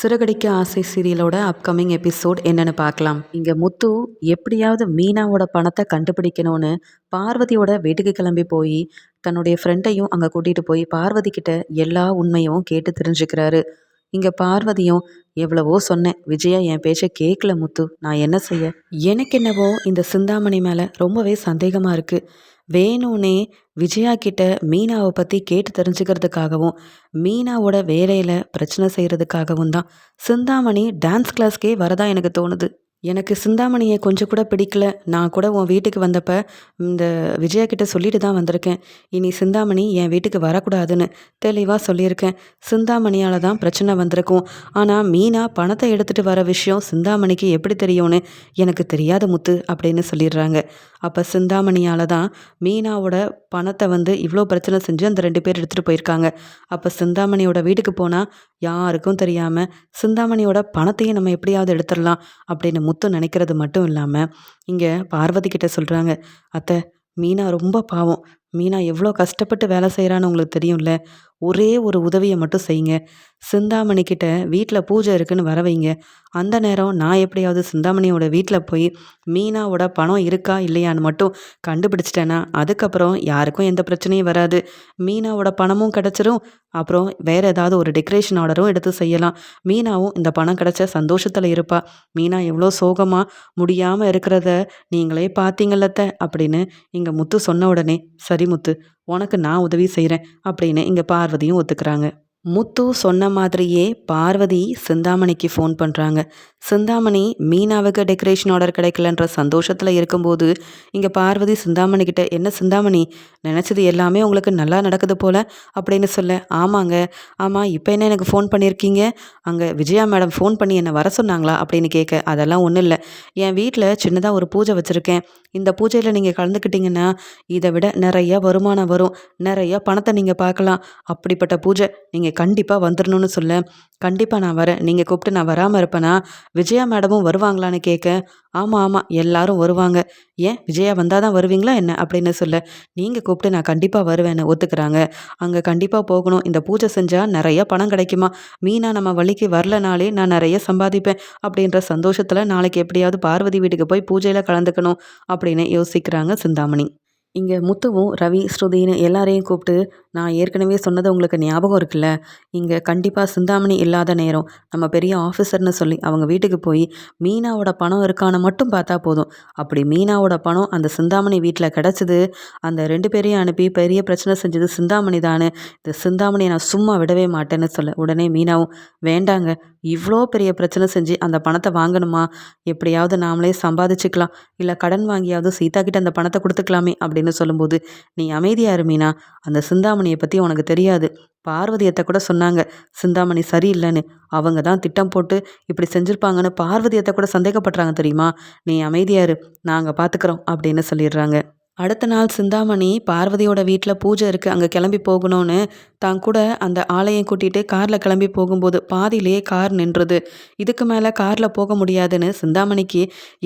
சிறகடிக்க ஆசை சீரியலோட upcoming episode என்னன்னு பார்க்கலாம். இங்கே முத்து எப்படியாவது மீனாவோட பணத்தை கண்டுபிடிக்கணும்னு பார்வதியோட வீட்டுக்கு கிளம்பி போய் தன்னுடைய ஃப்ரெண்டையும் அங்கே கூட்டிகிட்டு போய் பார்வதி கிட்ட எல்லா உண்மையும் கேட்டு தெரிஞ்சுக்கிறாரு. இங்கே பார்வதியும் எவ்வளவோ சொன்னேன். விஜயா என் பேச்சை கேட்கல முத்து. நான் என்ன செய்ய? எனக்கு என்னவோ இந்த சிந்தாமணி மேலே ரொம்பவே சந்தேகமாக இருக்குது வேணும்னே விஜயா கிட்ட மீனாவை பற்றி கேட்டு தெரிஞ்சுக்கிறதுக்காகவும் மீனாவோட வேலையில் பிரச்சனை செய்கிறதுக்காகவும் தான் சிந்தாமணி டான்ஸ் கிளாஸ்க்கே வரதா எனக்கு தோணுது. எனக்கு சிந்தாமணியை கொஞ்சம் கூட பிடிக்கல. நான் கூட உன் வீட்டுக்கு வந்தப்ப இந்த விஜயா கிட்ட சொல்லிட்டு தான் வந்திருக்கேன். இனி சிந்தாமணி என் வீட்டுக்கு வரக்கூடாதுன்னு தெளிவாக சொல்லியிருக்கேன். சிந்தாமணியால் தான் பிரச்சனை வந்திருக்கும். ஆனால் மீனா பணத்தை எடுத்துகிட்டு வர விஷயம் சிந்தாமணிக்கு எப்படி தெரியும்னு எனக்கு தெரியாத முத்து அப்படின்னு சொல்லிடுறாங்க. அப்போ சிந்தாமணியால் தான் மீனாவோட பணத்தை வந்து இவ்வளோ பிரச்சனை செஞ்சு அந்த ரெண்டு பேர் எடுத்துகிட்டு போயிருக்காங்க. அப்போ சிந்தாமணியோட வீட்டுக்கு போனால் யாருக்கும் தெரியாமல் சிந்தாமணியோட பணத்தையும் நம்ம எப்படியாவது எடுத்துடலாம் அப்படின்னு முத்து நினைக்கிறது மட்டும் இல்லாமல் இங்கே பார்வதி கிட்ட சொல்கிறாங்க அத்தை மீனா ரொம்ப பாவம். மீனா எவ்வளோ கஷ்டப்பட்டு வேலை செய்கிறான்னு உங்களுக்கு தெரியும்ல? ஒரே ஒரு உதவியை மட்டும் செய்யுங்க. சிந்தாமணி கிட்ட வீட்டில் பூஜை இருக்குன்னு வர வைங்க. அந்த நேரம் நான் எப்படியாவது சிந்தாமணியோட வீட்டில் போய் மீனாவோட பணம் இருக்கா இல்லையான்னு மட்டும் கண்டுபிடிச்சிட்டேன்னா அதுக்கப்புறம் யாருக்கும் எந்த பிரச்சனையும் வராது. மீனாவோட பணமும் கிடச்சிரும். அப்புறம் வேறு ஏதாவது ஒரு டெக்கரேஷன் ஆர்டரும் எடுத்து செய்யலாம். மீனாவும் இந்த பணம் கிடச்ச சந்தோஷத்தில் இருப்பா. மீனா எவ்வளோ சோகமாக முடியாமல் இருக்கிறத நீங்களே பார்த்தீங்கல்லத்த அப்படின்னு இங்கே முத்து சொன்ன உடனே சரி முத்து உனக்கு நான் உதவி செய்கிறேன் அப்படின்னு இங்கே பார்வதியும் ஒத்துக்கிறாங்க. முத்து சொன்ன மாதிரியே பார்வதி சிந்தாமணிக்கு ஃபோன் பண்ணுறாங்க சிந்தாமணி மீனாவுக்கு டெக்கரேஷன் ஆர்டர் கிடைக்கலன்ற சந்தோஷத்தில் இருக்கும்போது இங்கே பார்வதி சிந்தாமணி கிட்ட என்ன சிந்தாமணி நினச்சது எல்லாமே உங்களுக்கு நல்லா நடக்குது போல் அப்படின்னு சொல்ல ஆமாங்க ஆமாம் இப்போ என்ன எனக்கு ஃபோன் பண்ணியிருக்கீங்க அங்கே விஜயா மேடம் ஃபோன் பண்ணி என்னை வர சொன்னாங்களா? அப்படின்னு கேட்க அதெல்லாம் ஒன்றும் இல்லை. என் வீட்டில் சின்னதாக ஒரு பூஜை வச்சுருக்கேன். இந்த பூஜையில் நீங்கள் கலந்துக்கிட்டிங்கன்னா இதை விட நிறைய வருமானம் வரும். நிறைய பணத்தை நீங்கள் பார்க்கலாம். அப்படிப்பட்ட பூஜை நீங்கள் கண்டிப்பாக வந்துடணும்னு சொல்ல கண்டிப்பாக நான் வரேன். நீங்கள் கூப்பிட்டு நான் வராமல் இருப்பேனா? விஜயா மேடமும் வருவாங்களான்னு கேட்க ஆமாம் ஆமாம் எல்லாரும் வருவாங்க. ஏன்? விஜயா வந்தால் தான் வருவீங்களா என்ன? அப்படின்னு சொல்ல நீங்கள் கூப்பிட்டு நான் கண்டிப்பாக வருவேன்னு ஒத்துக்கிறாங்க. அங்கே கண்டிப்பாக போகணும். இந்த பூஜை செஞ்சால் நிறைய பணம் கிடைக்குமா? மீனா நம்ம வழிக்கு வரலனாலே நான் நிறைய சம்பாதிப்பேன். அப்படின்ற சந்தோஷத்தில் நாளைக்கு எப்படியாவது பார்வதி வீட்டுக்கு போய் பூஜையில் கலந்துக்கணும் அப்படின்னு யோசிக்கிறாங்க சிந்தாமணி. இங்கே முத்துவும் ரவி ஸ்ருதின்னு எல்லாரையும் கூப்பிட்டு நான் ஏற்கனவே சொன்னது உங்களுக்கு ஞாபகம் இருக்குல்ல? இங்கே கண்டிப்பாக சிந்தாமணி இல்லாத நேரம். நம்ம பெரிய ஆஃபீஸர்னு சொல்லி அவங்க வீட்டுக்கு போய் மீனாவோட பணம் இருக்கான்னு மட்டும் பார்த்தா போதும். அப்படி மீனாவோட பணம் அந்த சிந்தாமணி வீட்டில் கிடச்சிது. அந்த ரெண்டு பேரையும் அனுப்பி பெரிய பிரச்சனை செஞ்சது சிந்தாமணி தானே. இந்த சிந்தாமணியை நான் சும்மா விடவே மாட்டேன்னு சொல்ல உடனே மீனாவும் வேண்டாங்க இவ்வளோ பெரிய பிரச்சனை செஞ்சு அந்த பணத்தை வாங்கணுமா? எப்படியாவது நாமளே சம்பாதிச்சுக்கலாம். இல்லை கடன் வாங்கியாவது சீதா கிட்ட அந்த பணத்தை கொடுத்துக்கலாமே அப்படி அப்படின்னு சொல்லும்போது நீ அமைதியா இருமீனா அந்த சிந்தாமணியை பற்றி உனக்கு தெரியாது. பார்வதியத்தை கூட சொன்னாங்க சிந்தாமணி சரியில்லைன்னு. அவங்க தான் திட்டம் போட்டு இப்படி செஞ்சுருப்பாங்கன்னு பார்வதியத்தை கூட சந்தேகப்படுறாங்க தெரியுமா? நீ அமைதியாரு நாங்கள் பார்த்துக்குறோம் அப்படின்னு சொல்லிடுறாங்க. அடுத்த நாள் சிந்தாமணி பார்வதியோட வீட்டில் பூஜை இருக்குது அங்கே கிளம்பி போகணும்னு தான் கூட அந்த ஆலயம் கூட்டிகிட்டு காரில் கிளம்பி போகும்போது பாதியிலேயே கார் நின்றுது. இதுக்கு மேலே காரில் போக முடியாதுன்னு சிந்தாமணிக்கு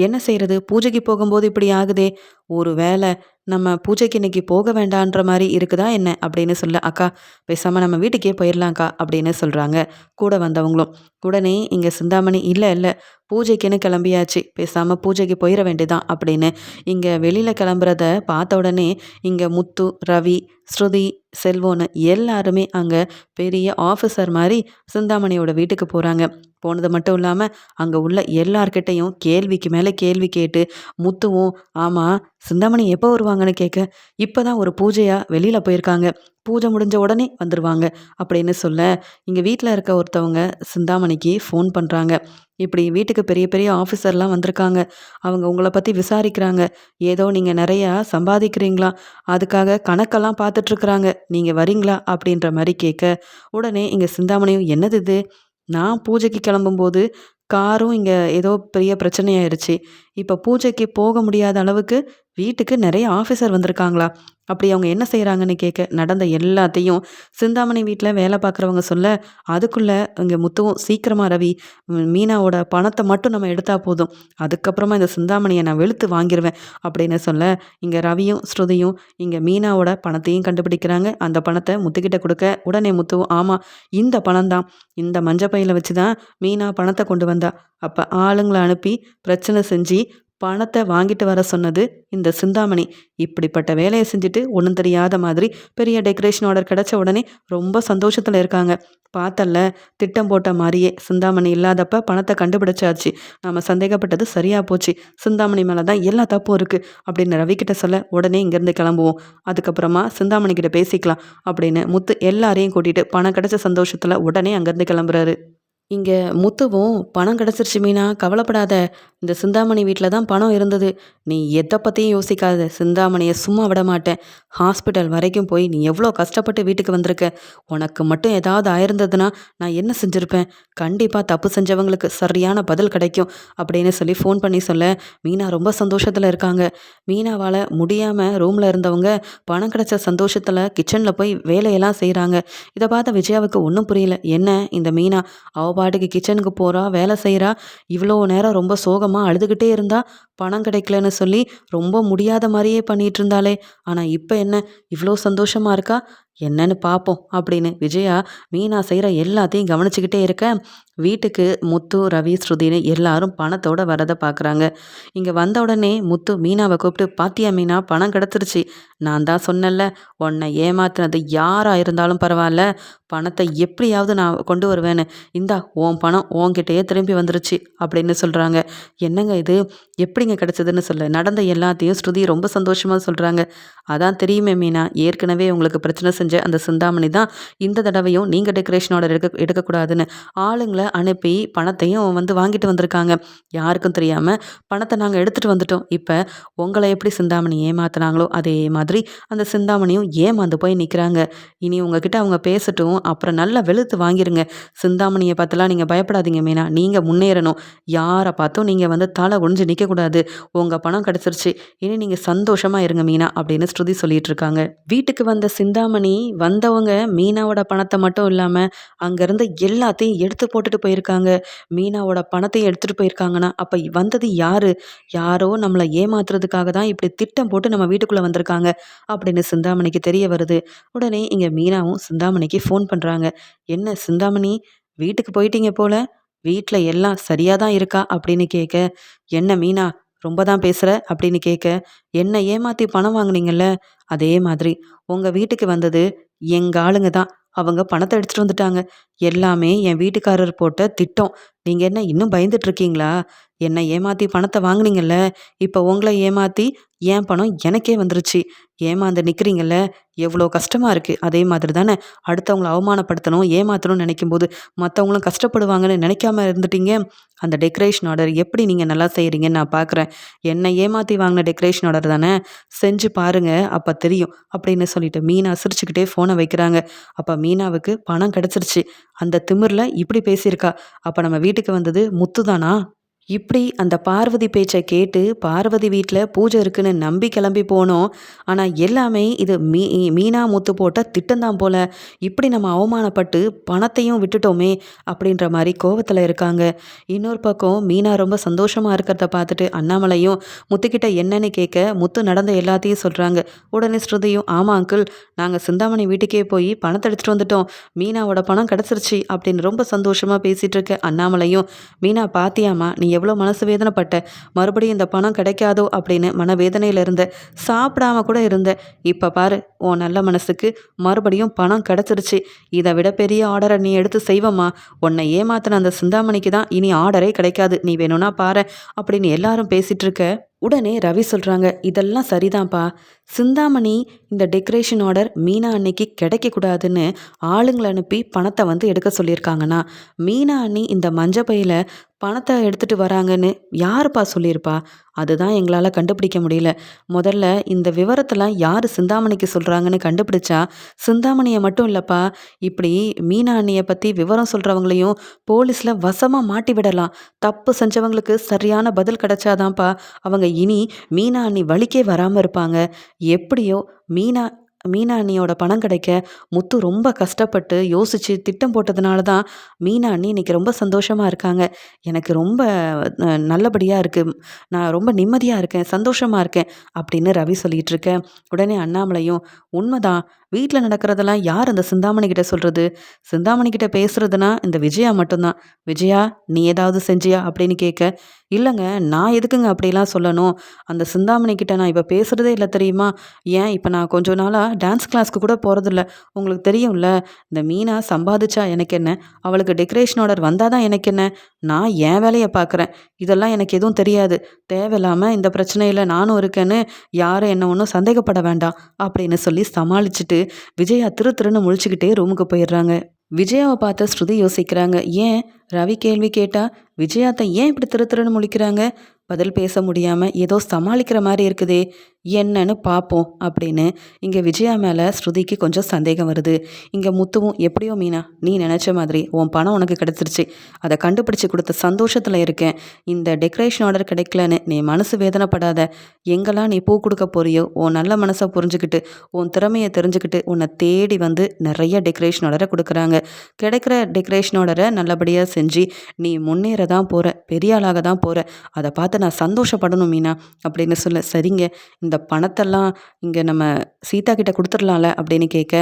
என்ன செய்கிறது பூஜைக்கு போகும்போது இப்படி ஆகுதே. ஒரு வேளை நம்ம பூஜைக்கு இன்னைக்கு போக வேண்டான்ற மாதிரி இருக்குதா என்ன அப்படின்னு சொல்ல அக்கா பேசாமல் நம்ம வீட்டுக்கே போயிடலாம்க்கா அப்படின்னு சொல்கிறாங்க கூட வந்தவங்களும். உடனே இங்கே சிந்தாமணி இல்லை இல்லை பூஜைக்குன்னு கிளம்பியாச்சு பேசாமல் பூஜைக்கு போயிட வேண்டியதான் அப்படின்னு இங்கே வெளியில் கிளம்புறத பார்த்த உடனே இங்கே முத்து ரவி ஸ்ருதி செல்வோன்னு எல்லாருமே அங்கே பெரிய ஆஃபீஸர் மாதிரி சிந்தாமணியோட வீட்டுக்கு போகிறாங்க போனது மட்டும் இல்லாமல் அங்கே உள்ள எல்லார்கிட்டையும் கேள்விக்கு மேலே கேள்வி கேட்டு முத்துவும் ஆமாம் சிந்தாமணி எப்போ வருவாங்கன்னு கேட்க இப்போ தான் ஒரு பூஜையாக வெளியில் போயிருக்காங்க. பூஜை முடிஞ்ச உடனே வந்துடுவாங்க அப்படின்னு சொல்ல இங்கே வீட்டில் இருக்க ஒருத்தவங்க சிந்தாமணிக்கு ஃபோன் பண்ணுறாங்க இப்படி வீட்டுக்கு பெரிய பெரிய ஆஃபீஸர்லாம் வந்திருக்காங்க. அவங்க உங்களை பற்றி விசாரிக்கிறாங்க. ஏதோ நீங்கள் நிறையா சம்பாதிக்கிறீங்களா? அதுக்காக கணக்கெல்லாம் பார்த்துட்ருக்குறாங்க. நீங்கள் வரீங்களா? அப்படின்ற மாதிரி கேட்க உடனே இங்கே சிந்தாமணியும் என்னது இது? நான் பூஜைக்கு கிளம்பும்போது காரும் இங்கே ஏதோ பெரிய பிரச்சனையாயிருச்சு. இப்போ பூஜைக்கு போக முடியாத அளவுக்கு வீட்டுக்கு நிறைய ஆஃபீஸர் வந்திருக்காங்களா? அப்படி அவங்க என்ன செய்கிறாங்கன்னு கேட்க நடந்த எல்லாத்தையும் சிந்தாமணி வீட்டில் வேலை பார்க்குறவங்க சொல்ல அதுக்குள்ளே இங்கே முத்துவும் சீக்கிரமாக ரவி மீனாவோட பணத்தை மட்டும் நம்ம எடுத்தால் போதும். அதுக்கப்புறமா இந்த சிந்தாமணியை நான் வெளுத்து வாங்கிடுவேன் அப்படின்னு சொல்ல இங்கே ரவியும் ஸ்ருதியும் இங்கே மீனாவோட பணத்தையும் கண்டுபிடிக்கிறாங்க. அந்த பணத்தை முத்துக்கிட்ட கொடுக்க உடனே முத்துவும் ஆமாம் இந்த பணம் தான் இந்த மஞ்சப்பையில் வச்சு தான் மீனா பணத்தை கொண்டு வந்தா. அப்போ ஆளுங்களை அனுப்பி பிரச்சனை செஞ்சு பணத்தை வாங்கிட்டு வர சொன்னது இந்த சிந்தாமணி. இப்படிப்பட்ட வேலையை செஞ்சுட்டு ஒன்றும் தெரியாத மாதிரி பெரிய டெக்கரேஷன் ஆர்டர் கிடைச்ச உடனே ரொம்ப சந்தோஷத்தில் இருக்காங்க. பார்த்தல்ல திட்டம் போட்ட மாதிரியே சிந்தாமணி இல்லாதப்ப பணத்தை கண்டுபிடிச்சாச்சு. நம்ம சந்தேகப்பட்டது சரியாக போச்சு. சிந்தாமணி மேலே தான் எல்லா தப்பும் இருக்குது அப்படின்னு ரவிக்கிட்ட சொல்ல உடனே இங்கேருந்து கிளம்புவோம். அதுக்கப்புறமா சிந்தாமணி கிட்ட பேசிக்கலாம் அப்படின்னு முத்து எல்லாரையும் கூட்டிகிட்டு பணம் கிடச்ச சந்தோஷத்தில் உடனே அங்கேருந்து கிளம்புறாரு. இங்கே முத்துவும் பணம் கிடச்சிருச்சு மீனா. கவலைப்படாத. இந்த சிந்தாமணி வீட்டில் தான் பணம் இருந்தது. நீ எதை பற்றியும் யோசிக்காத. சிந்தாமணியை சும்மா விட மாட்டேன். ஹாஸ்பிட்டல் வரைக்கும் போய் நீ எவ்வளோ கஷ்டப்பட்டு வீட்டுக்கு வந்திருக்க? உனக்கு மட்டும் ஏதாவது ஆயிருந்ததுன்னா நான் என்ன செஞ்சுருப்பேன்? கண்டிப்பாக தப்பு செஞ்சவங்களுக்கு சரியான பதில் கிடைக்கும் அப்படின்னு சொல்லி ஃபோன் பண்ணி சொல்ல மீனா ரொம்ப சந்தோஷத்தில் இருக்காங்க. மீனாவால் முடியாமல் ரூமில் இருந்தவங்க பணம் கிடைச்ச சந்தோஷத்தில் கிச்சனில் போய் வேலையெல்லாம் செய்கிறாங்க இதை பார்த்த விஜயாவுக்கு ஒன்றும் புரியல. என்ன இந்த மீனா? அவ பாட்டுக்கு கிச்சனுக்கு போகிறா வேலை செய்கிறா இவ்வளோ நேரம் ரொம்ப சோகமாக அழுதுகிட்டே இருந்தா பணம் கிடைக்கலன்னு சொல்லி ரொம்ப முடியாத மாதிரியே பண்ணிகிட்டு இருந்தாளே. ஆனால் இப்போ என்ன? இவ்வளோ சந்தோஷமாக இருக்கா? என்னன்னு பார்ப்போம் அப்படின்னு விஜயா மீனா செய்கிற எல்லாத்தையும் கவனிச்சுக்கிட்டே இருக்க வீட்டுக்கு முத்து ரவி ஸ்ருதின்னு எல்லாரும் பணத்தோடு வரதை பார்க்குறாங்க இங்கே வந்த உடனே முத்து மீனாவை கூப்பிட்டு பாத்தியா மீனா பணம் கிடச்சிருச்சு. நான் தான் சொன்னேன்ல உன்னை ஏமாத்துனது யாராக இருந்தாலும் பரவாயில்ல. பணத்தை எப்படியாவது நான் கொண்டு வருவேன்னு. இந்தா உன் பணம் உன்கிட்டயே திரும்பி வந்துருச்சு அப்படின்னு சொல்கிறாங்க என்னங்க இது? எப்படிங்க கிடச்சதுன்னு சொல்ல. நடந்த எல்லாத்தையும் ஸ்ருதி ரொம்ப சந்தோஷமாக சொல்கிறாங்க அதான் தெரியுமே மீனா ஏற்கனவே உங்களுக்கு பிரச்சனை செஞ்ச அந்த சிந்தாமணி தான் இந்த தடவையும் நீங்கள் டெக்கரேஷனோட எடுக்க எடுக்கக்கூடாதுன்னு. ஆளுங்களை அனுப்பி பணத்தையும் வந்து வாங்கிட்டு வந்திருக்காங்க. யாருக்கும் தெரியாமல் பணத்தை நாங்கள் எடுத்துகிட்டு வந்துட்டோம். இப்போ உங்களை எப்படி சிந்தாமணி ஏமாத்துனாங்களோ அதே மாதிரி அந்த சிந்தாமணியும் ஏமாந்து போய் நிற்கிறாங்க இனி உங்ககிட்ட அவங்க பேசட்டும். அப்புறம் நல்லா வெளுத்து வாங்கிருங்க. சிந்தாமணியை பார்த்துலாம் நீங்கள் பயப்படாதீங்க மீனா. நீங்கள் முன்னேறணும். யாரை பார்த்தும் நீங்கள் வந்து தலை ஒழிஞ்சு நிற்கக்கூடாது உங்கள் பணம் கிடச்சிருச்சு. இனி நீங்கள் சந்தோஷமாக இருங்க மீனா அப்படின்னு ஸ்ருதி சொல்லிட்டு இருக்காங்க வீட்டுக்கு வந்த சிந்தாமணி வந்தவங்க மீனாவோட பணத்தை மட்டும் இல்லாமல் அங்கேருந்து எல்லாத்தையும் எடுத்து போட்டு போட்டுட்டு போயிருக்காங்க. மீனாவோட பணத்தையும் எடுத்துகிட்டு போயிருக்காங்கன்னா அப்போ வந்தது யாரு? யாரோ நம்மளை ஏமாத்துறதுக்காக தான் இப்படி திட்டம் போட்டு நம்ம வீட்டுக்குள்ளே வந்திருக்காங்க அப்படின்னு சிந்தாமணிக்கு தெரிய வருது. உடனே இங்கே மீனாவும் சிந்தாமணிக்கு ஃபோன் பண்ணுறாங்க என்ன சிந்தாமணி? வீட்டுக்கு போயிட்டீங்க போல? வீட்டில் எல்லாம் சரியாக தான் இருக்கா? அப்படின்னு கேட்க என்ன மீனா ரொம்ப தான் பேசுகிற அப்படின்னு கேட்க என்ன ஏமாற்றி பணம் வாங்குனீங்கல்ல? அதே மாதிரி. உங்கள் வீட்டுக்கு வந்தது எங்கள் ஆளுங்க தான். அவங்க பணத்தை எடுத்துகிட்டு வந்துட்டாங்க. எல்லாமே என் வீட்டுக்காரர் போட்ட திட்டம். நீங்கள் என்ன இன்னும் பயந்துட்டு இருக்கீங்களா? என்னை ஏமாற்றி பணத்தை வாங்கினீங்கல்ல. இப்போ உங்களை ஏமாற்றி என் பணம் எனக்கே வந்துருச்சு. ஏமாந்து நிற்கிறீங்கல்ல எவ்வளோ கஷ்டமாக இருக்குது அதே மாதிரி தானே. அடுத்தவங்கள அவமானப்படுத்தணும் ஏமாற்றணும்னு நினைக்கும் போது மற்றவங்களும் கஷ்டப்படுவாங்கன்னு நினைக்காம இருந்துட்டீங்க? அந்த டெக்கரேஷன் ஆர்டர் எப்படி நீங்கள் நல்லா செய்கிறீங்கன்னு நான் பார்க்குறேன் என்னை ஏமாற்றி வாங்கின டெக்கரேஷன் ஆர்டர் தானே? செஞ்சு பாருங்கள் அப்போ தெரியும். அப்படின்னு சொல்லிட்டு மீனா சிரிச்சுக்கிட்டே ஃபோனை வைக்கிறாங்க. அப்போ மீனாவுக்கு பணம் கிடச்சிருச்சு. அந்த திமிரில் இப்படி பேசியிருக்கா. அப்போ நம்ம வீட்டுக்கு வந்தது முத்து தானா இப்படி அந்த பார்வதி பேச்சை கேட்டு பார்வதி வீட்டில் பூஜை இருக்குன்னு நம்பி கிளம்பி போனோம். ஆனால் எல்லாமே இது மீ மீனா முத்து போட்ட திட்டம்தான் போல. இப்படி நம்ம அவமானப்பட்டு பணத்தையும் விட்டுட்டோமே அப்படின்ற மாதிரி கோவத்தில் இருக்காங்க. இன்னொரு பக்கம் மீனா ரொம்ப சந்தோஷமாக இருக்கிறத பார்த்துட்டு அண்ணாமலையும் முத்துக்கிட்ட என்னன்னு கேட்க முத்து நடந்த எல்லாத்தையும் சொல்கிறாங்க உடனே ஸ்ருதியும் ஆமாம் அங்கிள் நாங்கள் சிந்தாமணி வீட்டுக்கே போய் பணத்தை எடுத்துகிட்டு வந்துட்டோம். மீனாவோட பணம் கிடச்சிருச்சு அப்படின்னு ரொம்ப சந்தோஷமாக பேசிகிட்டு இருக்க அண்ணாமலையும் மீனா பாத்தியாமா நீ எவ்வளோ மனசு வேதனைப்பட்ட மறுபடியும் இந்த பணம் கிடைக்காதோ அப்படின்னு மனவேதனையில் இருந்த சாப்பிடாம கூட இருந்த இப்போ பாரு உன் நல்ல மனசுக்கு மறுபடியும் பணம் கிடச்சிருச்சு. இதை விட பெரிய ஆர்டரை நீ எடுத்து செய்வம்மா. உன்னை ஏமாத்தின அந்த சிந்தாமணிக்கு தான் இனி ஆர்டரே கிடைக்காது. நீ வேணும்னா பாரு அப்படின்னு எல்லாரும் பேசிகிட்டு இருக்க. உடனே ரவி சொல்கிறாங்க இதெல்லாம் சரிதான்ப்பா. சிந்தாமணி இந்த டெக்கரேஷன் ஆர்டர் மீனா அன்னைக்கு கிடைக்கக்கூடாதுன்னு ஆளுங்களை அனுப்பி பணத்தை வந்து எடுக்க சொல்லியிருக்காங்கன்னா மீனா அண்ணி இந்த மஞ்ச பையில் பணத்தை எடுத்துகிட்டு வராங்கன்னு யாருப்பா சொல்லியிருப்பா? அதுதான் எங்களால் கண்டுபிடிக்க முடியல. முதல்ல இந்த விவரத்தெல்லாம் யார் சிந்தாமணிக்கு சொல்கிறாங்கன்னு கண்டுபிடிச்சா சிந்தாமணியை மட்டும் இல்லைப்பா இப்படி மீனா அண்ணியை பற்றி விவரம் சொல்கிறவங்களையும் போலீஸில் வசமாக மாட்டி விடலாம். தப்பு செஞ்சவங்களுக்கு சரியான பதில் கிடைச்சாதான்ப்பா அவங்க இனி மீனா அண்ணி வழிக்கே வராமல் இருப்பாங்க. எப்படியோ மீனா மீனா அண்ணியோட பணம் கிடைக்க முத்து ரொம்ப கஷ்டப்பட்டு யோசித்து திட்டம் போட்டதுனால தான் மீனா அண்ணி இன்னைக்கு ரொம்ப சந்தோஷமாக இருக்காங்க. எனக்கு ரொம்ப நல்லபடியாக இருக்குது நான் ரொம்ப நிம்மதியாக இருக்கேன் சந்தோஷமாக இருக்கேன் அப்படின்னு ரவி சொல்லிகிட்டு இருக்கேன் உடனே அண்ணாமலையும் உண்மைதான் வீட்டில் நடக்கிறதெல்லாம் யார் அந்த சிந்தாமணி கிட்ட சொல்கிறது சிந்தாமணி கிட்ட பேசுறதுனா இந்த விஜயா மட்டும்தான். விஜயா நீ ஏதாவது செஞ்சியா அப்படின்னு கேட்க இல்லைங்க நான் எதுக்குங்க அப்படிலாம் சொல்லணும்? அந்த சிந்தாமணி கிட்ட நான் இப்போ பேசுகிறதே இல்லை தெரியுமா? ஏன் இப்போ நான் கொஞ்ச நாளாக டான்ஸ் கிளாஸ்க்கு கூட போகிறதில்ல உங்களுக்கு தெரியும்ல இந்த மீனா சம்பாதிச்சா எனக்கு என்ன? அவளுக்கு டெக்கரேஷன் ஆர்டர் வந்தால் தான் எனக்கு என்ன? நான் என் வேலையை பார்க்குறேன் இதெல்லாம் எனக்கு எதுவும் தெரியாது. தேவையில்லாமல் இந்த பிரச்சனையில் நானும் இருக்கேன்னு யாரும் என்ன ஒன்றும் சந்தேகப்பட வேண்டாம் அப்படின்னு சொல்லி சமாளிச்சுட்டு விஜயா திரு திருன்னு முழிச்சுக்கிட்டே ரூமுக்கு போயிடுறாங்க. விஜயாவை பார்த்த ஸ்ருதி யோசிக்கிறாங்க ஏன் ரவி கேள்வி கேட்டா விஜயாத்தை ஏன் இப்படி திரு திருன்னு முழிக்கிறாங்க? பதில் பேச முடியாமல் ஏதோ சமாளிக்கிற மாதிரி இருக்குதே. என்னன்னு பார்ப்போம் அப்படின்னு இங்கே விஜயா மேலே ஸ்ருதிக்கு கொஞ்சம் சந்தேகம் வருது. இங்கே முத்துவும் எப்படியோ மீனா நீ நினச்ச மாதிரி உன் பணம் உனக்கு கிடச்சிருச்சு. அதை கண்டுபிடிச்சி கொடுத்த சந்தோஷத்தில் இருக்கேன். இந்த டெக்கரேஷன் ஆர்டர் கிடைக்கலன்னு நீ மனசு வேதனைப்படாத. எங்கெல்லாம் நீ பூ கொடுக்க போறியோ உன் நல்ல மனசை புரிஞ்சுக்கிட்டு உன் திறமையை தெரிஞ்சுக்கிட்டு உன்னை தேடி வந்து நிறைய டெக்கரேஷன் ஆர்டரை கொடுக்குறாங்க. கிடைக்கிற டெக்கரேஷன் ஆர்டரை நல்லபடியாக செஞ்சு நீ முன்னேற தான் போகிற பெரிய ஆளாக தான் போகிற அதை பார்த்து நான் சந்தோஷப்படணும் மீனா அப்படின்னு சொல்ல சரிங்க இந்த பணத்தெல்லாம் இங்கே நம்ம சீதா கிட்ட கொடுத்துடலாம்ல அப்படின்னு கேட்க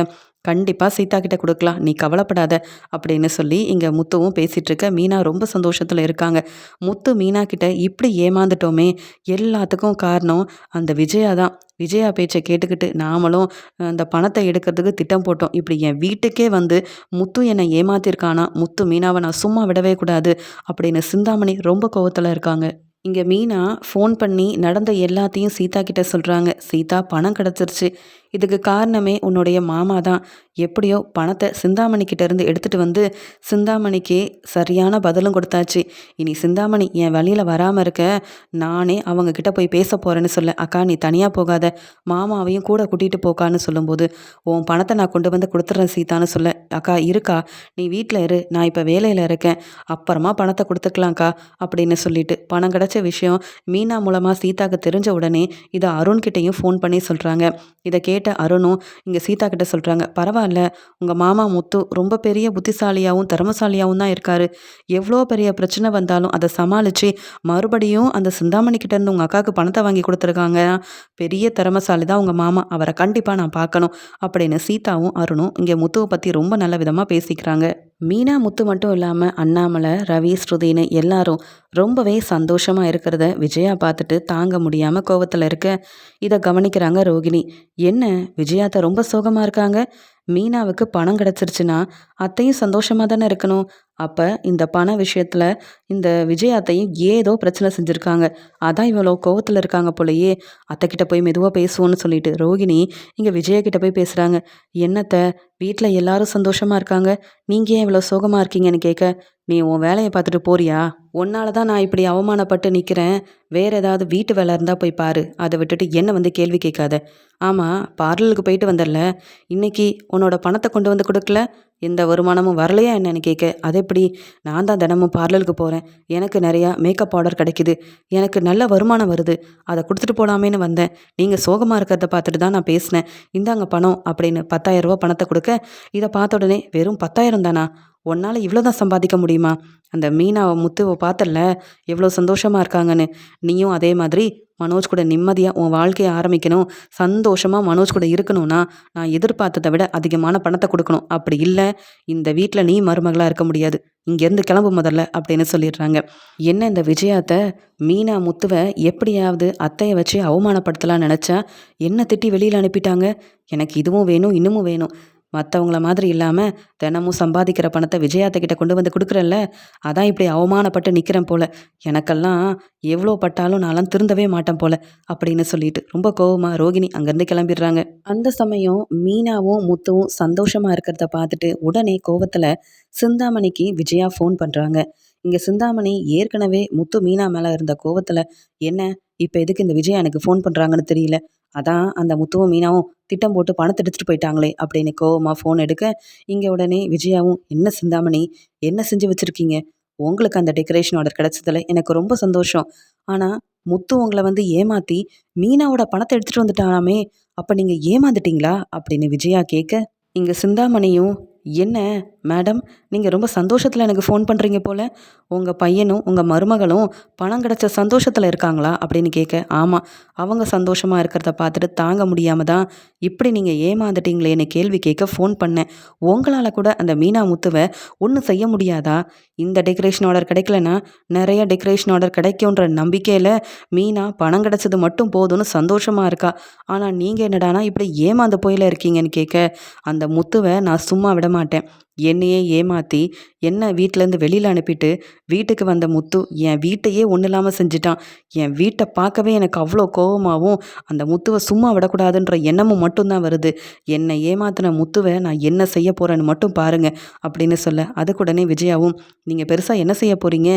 கண்டிப்பாக சீதா கிட்ட கொடுக்கலாம். நீ கவலைப்படாத அப்படின்னு சொல்லி இங்கே முத்துவும் பேசிகிட்டு இருக்க மீனா ரொம்ப சந்தோஷத்தில் இருக்காங்க. முத்து மீனா கிட்ட இப்படி ஏமாந்துட்டோமே. எல்லாத்துக்கும் காரணம் அந்த விஜயா தான். விஜயா பேச்சை கேட்டுக்கிட்டு நாமளும் அந்த பணத்தை எடுக்கிறதுக்கு திட்டம் போட்டோம். இப்படி என் வீட்டுக்கே வந்து முத்து என்னை ஏமாத்திருக்கானா? முத்து மீனாவை நான் சும்மா விடவே கூடாது அப்படின்னு சிந்தாமணி ரொம்ப கோவத்தில் இருக்காங்க. இங்கே மீனா ஃபோன் பண்ணி நடந்த எல்லாத்தையும் சீதா கிட்ட சொல்கிறாங்க சீதா பணம் கிடச்சிருச்சு. இதுக்கு காரணமே உன்னுடைய மாமா தான். எப்படியோ பணத்தை சிந்தாமணிக்கிட்ட இருந்து எடுத்துகிட்டு வந்து சிந்தாமணிக்கு சரியான பதிலும் கொடுத்தாச்சு. இனி சிந்தாமணி என் வழியில் வராமல் இருக்க நானே அவங்க கிட்ட போய் பேச போகிறேன்னு சொல்ல. அக்கா நீ தனியாக போகாத. மாமாவையும் கூட கூட்டிகிட்டு போக்கான்னு சொல்லும்போது உன் பணத்தை நான் கொண்டு வந்து கொடுத்துட்றேன் சீதான்னு சொல்ல. அக்கா இருக்கா? நீ வீட்டில் இரு. நான் இப்போ வேலையில் இருக்கேன். அப்புறமா பணத்தை கொடுத்துக்கலாம்க்கா அப்படின்னு சொல்லிட்டு பணம் கிடச்ச விஷயம் மீனா மூலமாக சீதாக்கு தெரிஞ்ச உடனே இதை அருண்கிட்டையும் ஃபோன் பண்ணி சொல்கிறாங்க இதை கேட்டு அருணும் இங்கே சீதா கிட்ட சொல்கிறாங்க பரவாயில்ல உங்கள் மாமா முத்து ரொம்ப பெரிய புத்திசாலியாகவும் திறமசாலியாகவும் தான் இருக்கார். எவ்வளோ பெரிய பிரச்சனை வந்தாலும் அதை சமாளித்து மறுபடியும் அந்த சிந்தாமணி கிட்டேருந்து உங்கள் அக்காவுக்கு பணத்தை வாங்கி கொடுத்துருக்காங்க. பெரிய திறமசாலி தான் உங்கள் மாமா அவரை கண்டிப்பாக நான் பார்க்கணும். அப்படின்னு சீதாவும் அருணும் இங்கே முத்துவை பற்றி ரொம்ப நல்ல விதமாக பேசிக்கிறாங்க. மீனா முத்து மட்டும் இல்லாமல் அண்ணாமலை ரவி ஸ்ருதின்னு எல்லாரும் ரொம்பவே சந்தோஷமாக இருக்கிறத விஜயா பார்த்துட்டு தாங்க முடியாமல் கோவத்தில் இருக்க இதை கவனிக்கிறாங்க ரோகிணி. என்ன விஜயாத்த ரொம்ப சோகமாக இருக்காங்க? மீனாவுக்கு பணம் கிடச்சிருச்சுன்னா அத்தையும் சந்தோஷமாக தானே இருக்கணும்? அப்போ இந்த பண விஷயத்தில் இந்த விஜயாத்தையும் ஏதோ பிரச்சனை செஞ்சுருக்காங்க. அதான் இவ்வளோ கோவத்தில் இருக்காங்க போலயே அத்தைக்கிட்ட போய் மெதுவாக பேசுவோன்னு சொல்லிட்டு ரோகிணி இங்கே விஜயக்கிட்ட போய் பேசுகிறாங்க என்னத்தை வீட்டில் எல்லாரும் சந்தோஷமாக இருக்காங்க? நீங்கள் ஏன் இவ்வளோ சோகமாக இருக்கீங்கன்னு கேட்க நீ உன் வேலையை பார்த்துட்டு போறியா? உன்னால தான் நான் இப்படி அவமானப்பட்டு நிற்கிறேன் வேற ஏதாவது வீட்டு வேலை இருந்தால் போய் பாரு. அதை விட்டுட்டு என்ன வந்து கேள்வி கேட்காத. ஆமாம் பார்லருக்கு போயிட்டு வந்துடல இன்னைக்கு உன்னோட பணத்தை கொண்டு வந்து கொடுக்கல? எந்த வருமானமும் வரலையா என்னன்னு கேட்க அது எப்படி நான் தான் தினமும் பார்லருக்கு போகிறேன் எனக்கு நிறையா மேக்கப் ஆர்டர் கிடைக்குது. எனக்கு நல்ல வருமானம் வருது. அதை கொடுத்துட்டு போகலாமேன்னு வந்தேன். நீங்கள் சோகமாக இருக்கிறத பார்த்துட்டு தான் நான் பேசினேன். இந்தாங்க பணம் அப்படின்னு பத்தாயிரம் ரூபா பணத்தை கொடுக்க இதை பார்த்த உடனே வெறும் பத்தாயிரம் தானா? உன்னால் இவ்வளோ தான் சம்பாதிக்க முடியுமா? அந்த மீனாவை முத்துவை பார்த்தல எவ்வளோ சந்தோஷமாக இருக்காங்கன்னு. நீயும் அதே மாதிரி மனோஜ் கூட நிம்மதியாக உன் வாழ்க்கையை ஆரம்பிக்கணும். சந்தோஷமாக மனோஜ் கூட இருக்கணும்னா நான் எதிர்பார்த்ததை விட அதிகமான பணத்தை கொடுக்கணும். அப்படி இல்லை. இந்த வீட்டில் நீ மருமகளாக இருக்க முடியாது. இங்கேருந்து கிளம்பு முதல்ல அப்படின்னு சொல்லிடுறாங்க. என்ன இந்த விஜயாத்தை? மீனா முத்துவை எப்படியாவது அத்தையை வச்சு அவமானப்படுத்தலாம் நினச்சா என்ன திட்டி வெளியில் அனுப்பிட்டாங்க? எனக்கு இதுவும் வேணும் இன்னமும் வேணும். மற்றவங்கள மாதிரி இல்லாமல் தினமும் சம்பாதிக்கிற பணத்தை விஜயாத்தக்கிட்ட கொண்டு வந்து கொடுக்குறேன்ல அதான் இப்படி அவமானப்பட்டு நிற்கிறேன் போல. எனக்கெல்லாம் எவ்வளோ பட்டாலும் நான்லாம் திருந்தவே மாட்டேன் போல அப்படின்னு சொல்லிட்டு ரொம்ப கோவமாக ரோகிணி அங்கேருந்து கிளம்பிடுறாங்க. அந்த சமயம் மீனாவும் முத்துவும் சந்தோஷமாக இருக்கிறத பார்த்துட்டு உடனே கோவத்தில் சிந்தாமணிக்கு விஜயா ஃபோன் பண்ணுறாங்க இங்கே சிந்தாமணி ஏற்கனவே முத்து மீனா மேலே இருந்த கோவத்தில் என்ன இப்போ எதுக்கு இந்த விஜயா எனக்கு ஃபோன் பண்ணுறாங்கன்னு தெரியல. அதான் அந்த முத்துவும் மீனாவும் திட்டம் போட்டு பணத்தை எடுத்துகிட்டு போயிட்டாங்களே அப்படின்னு கோவமாக ஃபோன் எடுக்க இங்கே உடனே விஜயாவும் என்ன சிந்தாமணி? என்ன செஞ்சு வச்சுருக்கீங்க? உங்களுக்கு அந்த டெக்கரேஷன் ஆர்டர் கிடச்சதில் எனக்கு ரொம்ப சந்தோஷம். ஆனால் முத்து உங்களை வந்து ஏமாற்றி மீனாவோட பணத்தை எடுத்துகிட்டு வந்துட்டானாமே அப்போ நீங்கள் ஏமாந்துட்டீங்களா? அப்படின்னு விஜயா கேட்க இங்கே சிந்தாமணியும் என்ன மேடம் நீங்கள் ரொம்ப சந்தோஷத்தில் எனக்கு ஃபோன் பண்ணுறீங்க போல். உங்கள் பையனும் உங்கள் மருமகளும் பணம் கிடச்ச சந்தோஷத்தில் இருக்காங்களா? அப்படின்னு கேட்க ஆமாம் அவங்க சந்தோஷமாக இருக்கிறத பார்த்துட்டு தாங்க முடியாமல் தான் இப்படி நீங்கள் ஏமாந்துட்டீங்களேன்னு கேள்வி கேட்க ஃபோன் பண்ணேன். உங்களால் கூட அந்த மீனா முத்துவை ஒன்றும் செய்ய முடியாதா? இந்த டெக்கரேஷன் ஆர்டர் கிடைக்கலனா நிறைய டெக்கரேஷன் ஆர்டர் கிடைக்குன்ற நம்பிக்கையில் மீனா பணம் கிடச்சது மட்டும் போதும்னு சந்தோஷமாக இருக்கா? ஆனால் நீங்கள் என்னடானா இப்படி ஏமாந்து போயில இருக்கீங்கன்னு கேட்க அந்த முத்துவை நான் சும்மா விட மாட்டேன் என்னையே ஏமாற்றி என்ன வீட்டிலேருந்து வெளியில் அனுப்பிட்டு வீட்டுக்கு வந்த முத்து என் வீட்டையே ஒன்றும் இல்லாமல் செஞ்சிட்டான். என் வீட்டை பார்க்கவே எனக்கு அவ்வளோ கோவமாகவும் அந்த முத்துவை சும்மா விடக்கூடாதுன்ற எண்ணமும் மட்டும்தான் வருது. என்னை ஏமாத்தின முத்துவை நான் என்ன செய்ய போகிறேன்னு மட்டும் பாருங்கள் அப்படின்னு சொல்ல அதுக்குடனே விஜயாவும் நீங்கள் பெருசாக என்ன செய்ய போகிறீங்க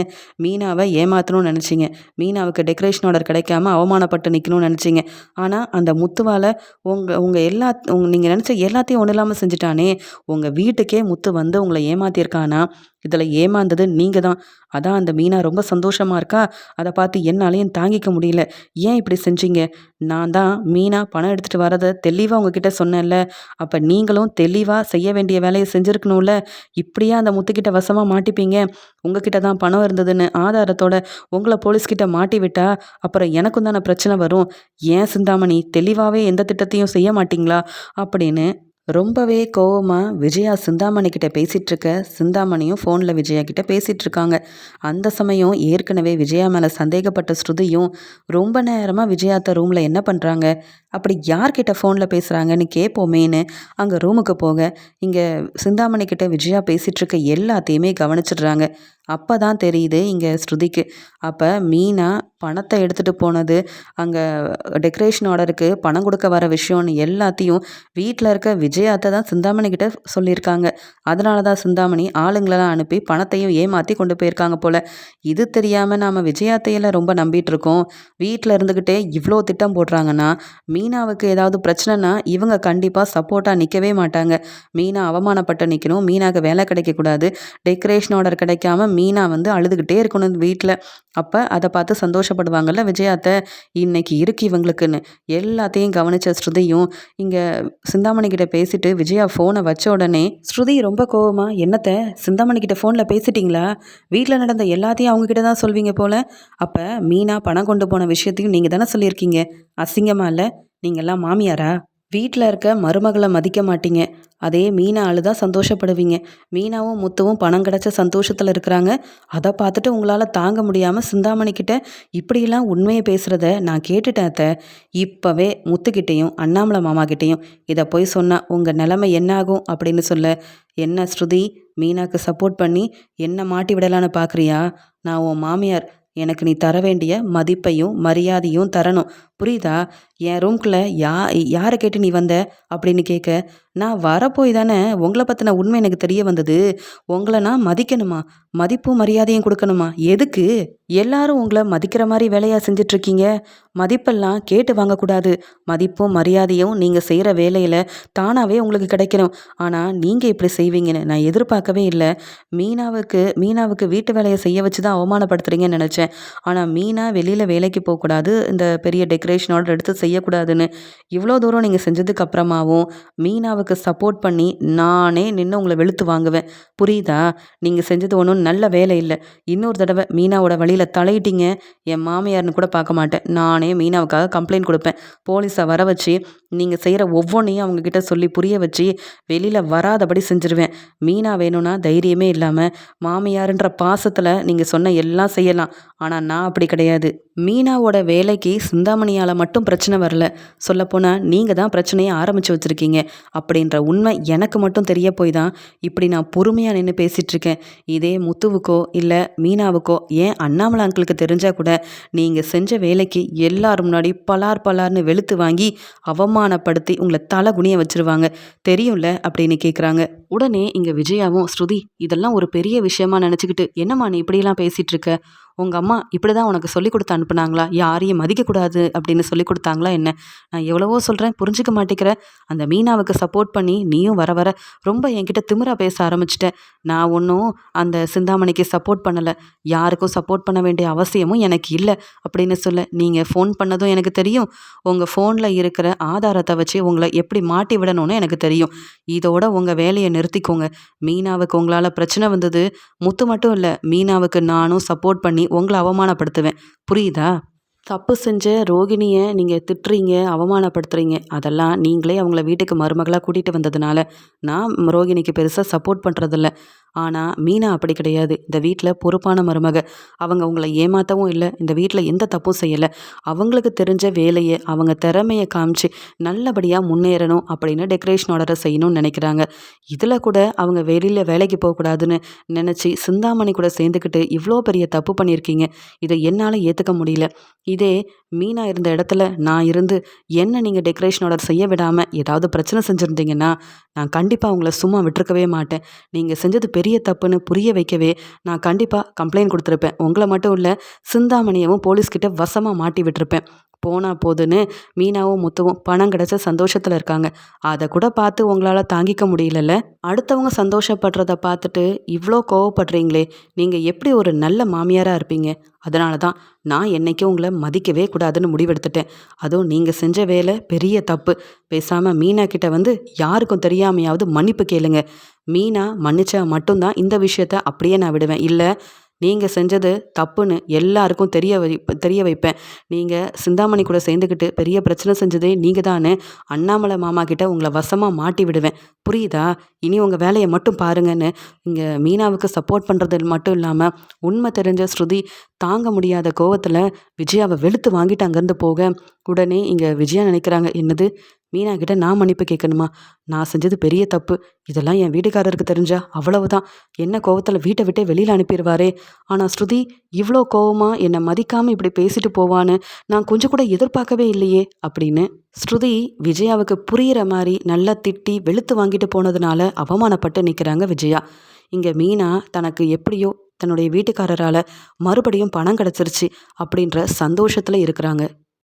மீனாவை ஏமாற்றணும்னு நினச்சிங்க. மீனாவுக்கு டெக்கரேஷன் ஆர்டர் கிடைக்காம அவமானப்பட்டு நிற்கணும்னு நினச்சிங்க. ஆனால் அந்த முத்துவால் உங்கள் உங்கள் எல்லா உங்க நீங்கள் நினச்ச எல்லாத்தையும் ஒன்றும் இல்லாமல் செஞ்சுட்டானே. உங்கள் வீட்டுக்கே முத்து வந்து உங்களை ஏமாத்தியிருக்கானா இதில் ஏமாந்தது நீங்கள் தான் அதான் அந்த மீனா ரொம்ப சந்தோஷமாக இருக்கா? அதை பார்த்து என்னாலையும் தாங்கிக்க முடியல. ஏன் இப்படி செஞ்சீங்க? நான் தான் மீனா பணம் எடுத்துகிட்டு வரதை தெளிவாக உங்ககிட்ட சொன்னேன்ல. அப்போ நீங்களும் தெளிவாக செய்ய வேண்டிய வேலையை செஞ்சுருக்கணும்ல. இப்படியா அந்த முத்துக்கிட்ட வசமாக மாட்டிப்பீங்க. உங்ககிட்ட தான் பணம் இருந்ததுன்னு ஆதாரத்தோட உங்களை போலீஸ்கிட்ட மாட்டி விட்டா அப்புறம் எனக்கும் தானே பிரச்சனை வரும். ஏன் சிந்தாமணி தெளிவாகவே எந்த திட்டத்தையும் செய்ய மாட்டிங்களா? அப்படின்னு ரொம்பவே கோவமாக விஜயா சிந்தாமணி கிட்ட பேசிகிட்டு இருக்க சிந்தாமணியும் ஃபோனில் விஜயா கிட்ட பேசிகிட்டு இருக்காங்க அந்த சமயம் ஏற்கனவே விஜயா மேலே சந்தேகப்பட்ட ஸ்ருதியும் ரொம்ப நேரமாக விஜயாத்த ரூமில் என்ன பண்ணுறாங்க அப்படி யார்கிட்ட ஃபோனில் பேசுகிறாங்கன்னு கேட்போமேன்னு அங்கே ரூமுக்கு போக இங்கே சிந்தாமணி கிட்ட விஜயா பேசிகிட்ருக்க எல்லாத்தையுமே கவனிச்சிடுறாங்க. அப்போ தான் தெரியுது இங்கே ஸ்ருதிக்கு. அப்போ மீனா பணத்தை எடுத்துகிட்டு போனது அங்கே டெக்கரேஷன் ஆர்டருக்கு பணம் கொடுக்க வர விஷயம்னு எல்லாத்தையும் வீட்டில் இருக்க விஜயாத்தை தான் சிந்தாமணி கிட்ட சொல்லியிருக்காங்க. அதனால தான் சிந்தாமணி ஆளுங்களெல்லாம் அனுப்பி பணத்தையும் ஏமாற்றி கொண்டு போயிருக்காங்க போல். இது தெரியாமல் நாம் விஜயாத்தையெல்லாம் ரொம்ப நம்பிட்டு இருக்கோம். வீட்டில் இருந்துக்கிட்டே இவ்வளோ திட்டம் போடுறாங்கன்னா மீ மீனாவுக்கு ஏதாவது பிரச்சனைனா இவங்க கண்டிப்பாக சப்போர்ட்டாக நிற்கவே மாட்டாங்க. மீனா அவமானப்பட்டு நிற்கணும் மீனாவுக்கு வேலை கிடைக்கக்கூடாது டெக்கரேஷன் ஆர்டர் கிடைக்காம மீனா வந்து அழுதுகிட்டே இருக்கணும் வீட்டில் அப்போ அதை பார்த்து சந்தோஷப்படுவாங்கல்ல விஜயாத்தை? இன்னைக்கு இருக்கு இவங்களுக்குன்னு. எல்லாத்தையும் கவனிச்ச ஸ்ருதியும் இங்கே சிந்தாமணி கிட்ட பேசிட்டு விஜயா ஃபோனை வச்ச உடனே ஸ்ருதி ரொம்ப கோவமாக என்னத்தை? சிந்தாமணி கிட்ட ஃபோனில் பேசிட்டிங்களா? வீட்டில் நடந்த எல்லாத்தையும் அவங்ககிட்ட தான் சொல்வீங்க போல? அப்போ மீனா பணம் கொண்டு போன விஷயத்தையும் நீங்கள் தானே சொல்லியிருக்கீங்க. அசிங்கமாக இல்லை? நீங்கள்லாம் மாமியாரா? வீட்டில் இருக்க மருமகளை மதிக்க மாட்டீங்க. அதே மீனா அழுதா சந்தோஷப்படுவீங்க. மீனாவும் முத்துவும் பணம் கிடச்ச சந்தோஷத்தில் இருக்கிறாங்க. அதை பார்த்துட்டு உங்களால் தாங்க முடியாமல் சிந்தாமணிக்கிட்ட இப்படியெல்லாம் உண்மையை பேசுகிறத நான் கேட்டுட்டேன் அத்தை. இப்போவே முத்துக்கிட்டேயும் அண்ணாமலை மாமாக்கிட்டேயும் இதை போய் சொன்னால் உங்கள் நிலைமை என்னாகும் அப்படின்னு சொல்ல என்ன ஸ்ருதி மீனாக்கு சப்போர்ட் பண்ணி என்ன மாட்டி விடலான்னு பார்க்குறியா நான் உன் மாமியார். எனக்கு நீ தர வேண்டிய மதிப்பையும் மரியாதையும் தரணும். புரியுதா? என் ரூம்குள்ளே யா யாரை கேட்டு நீ வந்த? அப்படின்னு கேட்க நான் வரப்போய் தானே உங்களை பற்றின உண்மை எனக்கு தெரிய வந்தது. உங்களை நான் மதிக்கணுமா? மதிப்பும் மரியாதையும் கொடுக்கணுமா? எதுக்கு? எல்லாரும் உங்களை மதிக்கிற மாதிரி வேலையாக செஞ்சிட்ருக்கீங்க. மதிப்பெல்லாம் கேட்டு வாங்கக்கூடாது. மதிப்பும் மரியாதையும் நீங்கள் செய்கிற வேலையில் தானாகவே உங்களுக்கு கிடைக்கணும். ஆனால் நீங்கள் இப்படி செய்வீங்கன்னு நான் எதிர்பார்க்கவே இல்லை. மீனாவுக்கு மீனாவுக்கு வீட்டு வேலையை செய்ய வச்சு தான் அவமானப்படுத்துறீங்கன்னு நினச்சேன். ஆனால் மீனா வெளியில் வேலைக்கு போகக்கூடாது. இந்த பெரிய டெக்கரேஷன் ஆர்டர் எடுத்து செய்யக்கூடாதுன்னு இவ்வளோ தூரம் நீங்கள் செஞ்சதுக்கு அப்புறமாவும் மீனாவுக்கு சப்போர்ட் பண்ணி நானே நின்று உங்களை வெளுத்து வாங்குவேன். புரியுதா? நீங்கள் செஞ்சது ஒன்றும் நல்ல வேலை இல்லை. இன்னொரு தடவை மீனாவோட வழியில் தலையிட்டீங்க. என் மாமியார்னு கூட பார்க்க மாட்டேன். நானே மீனாவுக்காக கம்ப்ளைண்ட் கொடுப்பேன். போலீஸை வர வச்சு நீங்கள் செய்கிற ஒவ்வொன்றையும் அவங்கக்கிட்ட சொல்லி புரிய வச்சு வெளியில் வராதபடி செஞ்சுருவேன். மீனா வேணும்னா தைரியமே இல்லாமல் மாமியாருன்ற பாசத்தில் நீங்கள் சொன்ன எல்லாம் செய்யலாம். ஆனால் நான் அப்படி கிடையாது. மீனாவோட வேலைக்கு சிந்தாமணியால் மட்டும் பிரச்சனை வரல. சொல்லப்போனால் நீங்கள் தான் பிரச்சனையை ஆரம்பித்து வச்சுருக்கீங்க. அப்படின்ற உண்மை எனக்கு மட்டும் தெரிய போய் தான் இப்படி நான் பொறுமையாக நின்று பேசிகிட்ருக்கேன் இதே முத்துவுக்கோ இல்லை மீனாவுக்கோ ஏன் அண்ணாமலை அங்கிளுக்கு தெரிஞ்சால் கூட நீங்கள் செஞ்ச வேலைக்கு எல்லார் முன்னாடி பலார் பலார்னு வெளுத்து வாங்கி அவமானப்படுத்தி உங்களை தலை குனிய வச்சுருவாங்க. தெரியும்ல? அப்படின்னு கேட்குறாங்க உடனே இங்கே விஜயாவும் ஸ்ருதி இதெல்லாம் ஒரு பெரிய விஷயமா நினச்சிக்கிட்டு என்னம்மா நீ இப்படியெல்லாம் பேசிகிட்ருக்க உங்கள் அம்மா இப்படி தான் உனக்கு சொல்லி கொடுத்து அனுப்புனாங்களா? யாரையும் மதிக்கக்கூடாது அப்படின்னு சொல்லி கொடுத்தாங்களா என்ன? நான் எவ்வளவோ சொல்கிறேன் புரிஞ்சுக்க மாட்டேங்கிற. அந்த மீனாவுக்கு சப்போர்ட் பண்ணி நீயும் வர வர ரொம்ப என்கிட்ட திமிரா பேச ஆரம்பிச்சிட்டேன் நான் ஒன்றும் அந்த சிந்தாமணிக்கு சப்போர்ட் பண்ணலை. யாருக்கும் சப்போர்ட் பண்ண வேண்டிய அவசியமும் எனக்கு இல்லை அப்படின்னு சொல்ல. நீங்கள் ஃபோன் பண்ணதும் எனக்கு தெரியும். உங்கள் ஃபோனில் இருக்கிற ஆதாரத்தை வச்சு உங்களை எப்படி மாட்டி விடணும்னு எனக்கு தெரியும். இதோட உங்கள் வேலையை நிறுத்திக்கோங்க. மீனாவுக்கு உங்களால் பிரச்சனை வந்தது முத்து மட்டும் இல்லை மீனாவுக்கு நானும் சப்போர்ட் பண்ணி உங்களை அவமானப்படுத்துவேன். புரியுதா? தப்பு செஞ்ச ரோகிணியை நீங்கள் திட்டுறீங்க அவமானப்படுத்துறீங்க. அதெல்லாம் நீங்களே அவங்கள வீட்டுக்கு மருமகளாக கூட்டிகிட்டு வந்ததுனால நான் ரோகிணிக்கு பெருசாக சப்போர்ட் பண்ணுறதில்ல ஆனால் மீனா அப்படி கிடையாது. இந்த வீட்டில் பொறுப்பான மருமக. அவங்க உங்களை ஏமாற்றவும் இல்லை. இந்த வீட்டில் எந்த தப்பும் செய்யலை. அவங்களுக்கு தெரிஞ்ச வேலையை அவங்க திறமையை காமிச்சு நல்லபடியாக முன்னேறணும் அப்படின்னு டெக்கரேஷன் ஆர்டரை செய்யணும்னு நினைக்கிறாங்க. இதில் கூட அவங்க வெளியில் வேலைக்கு போகக்கூடாதுன்னு நினச்சி சிந்தாமணி கூட சேர்ந்துக்கிட்டு இவ்வளோ பெரிய தப்பு பண்ணியிருக்கீங்க. இதை என்னால் ஏற்றுக்க முடியல. இதே மீனா இருந்த இடத்துல நான் இருந்து என்ன நீங்கள் டெக்கரேஷன் ஆர்டர் செய்ய விடாமல் ஏதாவது பிரச்சனை செஞ்சுருந்தீங்கன்னா நான் கண்டிப்பாக உங்களை சும்மா விட்டுருக்கவே மாட்டேன். நீங்கள் செஞ்சது பெரிய தப்புன்னு புரிய வைக்கவே நான் கண்டிப்பாக கம்ப்ளைண்ட் கொடுத்துருப்பேன். உங்களை மட்டும் இல்லை சிந்தாமணியவும் போலீஸ்கிட்ட வசமாக மாட்டி விட்டுருப்பேன். போனால் போதுன்னு மீனாவும் முத்துவும் பணம் கிடச்ச சந்தோஷத்தில் இருக்காங்க. அதை கூட பார்த்து உங்களால் தாங்கிக்க முடியலல்ல? அடுத்தவங்க சந்தோஷப்படுறத பார்த்துட்டு இவ்வளோ கோவப்படுறீங்களே நீங்கள் எப்படி ஒரு நல்ல மாமியாராக இருப்பீங்க? அதனால தான் நான் என்னைக்கும் உங்களை மதிக்கவே கூடாதுன்னு முடிவெடுத்துட்டேன். அதுவும் நீங்கள் செஞ்ச வேலை பெரிய தப்பு. பேசாமல் மீனா கிட்ட வந்து யாருக்கும் தெரியாமையாவது மன்னிப்பு கேளுங்க. மீனா மன்னிச்சா மட்டும்தான் இந்த விஷயத்த அப்படியே நான் விடுவேன். இல்லை நீங்கள் செஞ்சது தப்புன்னு எல்லாருக்கும் தெரிய வை தெரிய வைப்பேன். நீங்கள் சிந்தாமணி கூட சேர்ந்துக்கிட்டு பெரிய பிரச்சனை செஞ்சதே நீங்கள் தானே அண்ணாமலை மாமா கிட்ட உங்களை வசமாக மாட்டி விடுவேன். புரியுதா? இனி உங்கள் வேலையை மட்டும் பாருங்கன்னு இங்கே மீனாவுக்கு சப்போர்ட் பண்ணுறது மட்டும் இல்லாமல் உண்மை தெரிஞ்ச ஸ்ருதி தாங்க முடியாத கோவத்தில் விஜயாவை வெளுத்து வாங்கிட்டு அங்கேருந்து போக உடனே இங்கே விஜயா நினைக்கிறாங்க என்னது? மீனா கிட்ட நான் மன்னிப்பு கேட்கணுமா? நான் செஞ்சது பெரிய தப்பு. இதெல்லாம் என் வீட்டுக்காரருக்கு தெரிஞ்சா அவ்வளவுதான். என்ன கோவத்தில் வீட்டை விட்டே வெளியில் அனுப்பிடுவாரே ஆனால் ஸ்ருதி இவ்வளோ கோவமாக என்னை மதிக்காமல் இப்படி பேசிட்டு போவான்னு நான் கொஞ்சம் கூட எதிர்பார்க்கவே இல்லையே அப்படின்னு ஸ்ருதி விஜயாவுக்கு புரிகிற மாதிரி நல்லா திட்டி வெளுத்து வாங்கிட்டு போனதுனால அவமானப்பட்டு நிற்கிறாங்க விஜயா. இங்கே மீனா தனக்கு எப்படியோ தன்னுடைய வீட்டுக்காரரால் மறுபடியும் பணம் கிடச்சிருச்சு அப்படின்ற சந்தோஷத்தில் இருக்கிறாங்க.